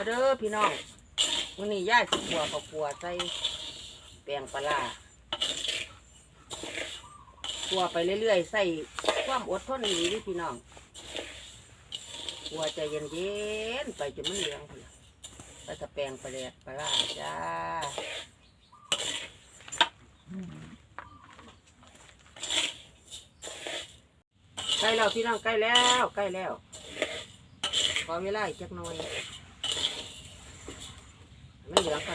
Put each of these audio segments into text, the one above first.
มาเด้อพี่น้องวันนี้ย่าสิขัวเขาขัวใส่แป้งปลาขัวไปเรื่อยๆใส่ความอดทนนี้ดิพี่น้องขัวใจเย็นๆไปจนมันเหลืองไปตะแปลงปลาแดกปลาร้าจ้าใกล้แล้วพี่น้องใกล้แล้วใกล้แล้วขอเวลาอีกจักหน่อย มันเหลืองคั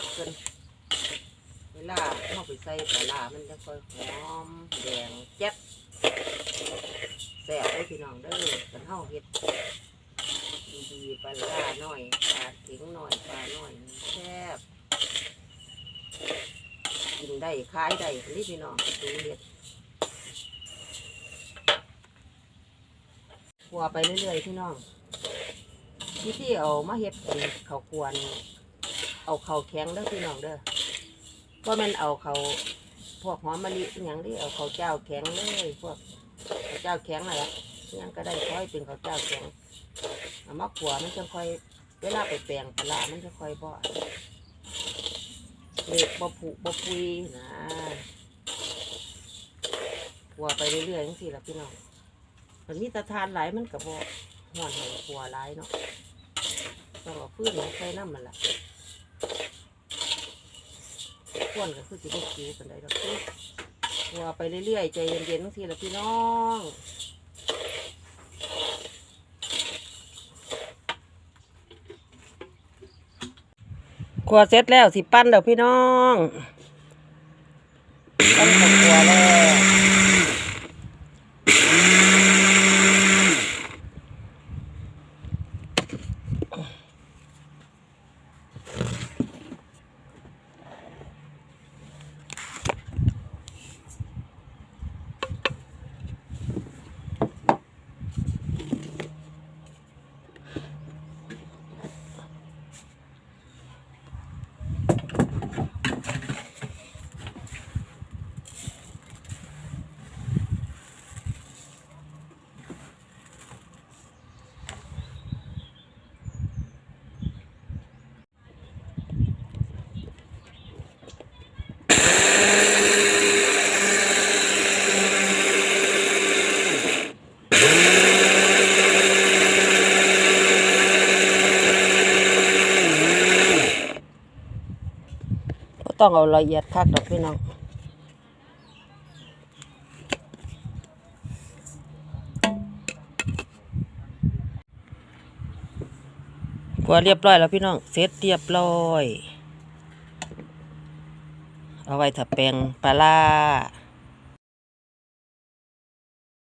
กๆเกินเวลาเข้าไปใส่ปลาร้ามันจะค่อยหอมแดงแจ๊บแซ่บได้พี่น้องเด้อกันเฮาเฮ็ดดีๆปลาร้าหน่อยปลาเข็งหน่อยปลาหน่อยแซ่บกินได้ขายได้นี่พี่น้องดูเฮ็ดขัวไปเรื่อยๆพี่น้องที่ที่เอามาเฮ็ดเป็นข้าวกวน เอาเขาแข็งเด้อพี่น้องเด้อก็แม่นเอาเขาพวกหอมมะลิอย่างที่เอาเขาเจ้าแข็งเลยพวกข้าเจ้าแข็งอะไรอิหยังก็ได้ค่อยเป็นเขาเจ้าแข็งเอามาขัวมันจะค่อยเวลาไปแปลงปลามันจะค่อยบ่เล็กบ่ผุบ่ปุยนะขัวไปเรื่อยๆจังซี่ล่ะพี่น้องมันมีแตะทานหลายมันก็บ่ห่อนหัวหลายเนาะต้องเอาฟืนมาใส่น้ำมันละ ขวนก็คือสิบกิวกันได้ดอกคือวัวไปเรื่อยๆ ใจเย็นๆทั้งทีละพี่น้องขัวเสร็จแล้วสิปั้นเด้อพี่น้อง ปั้นข้าวขัวแล้ว ต้องเอาละเอียดคักดอกพี่น้องกว่าเรียบร้อยแล้วพี่น้องเสร็จเรียบร้อย เอาไว้ถ้าแปลงปลาล่า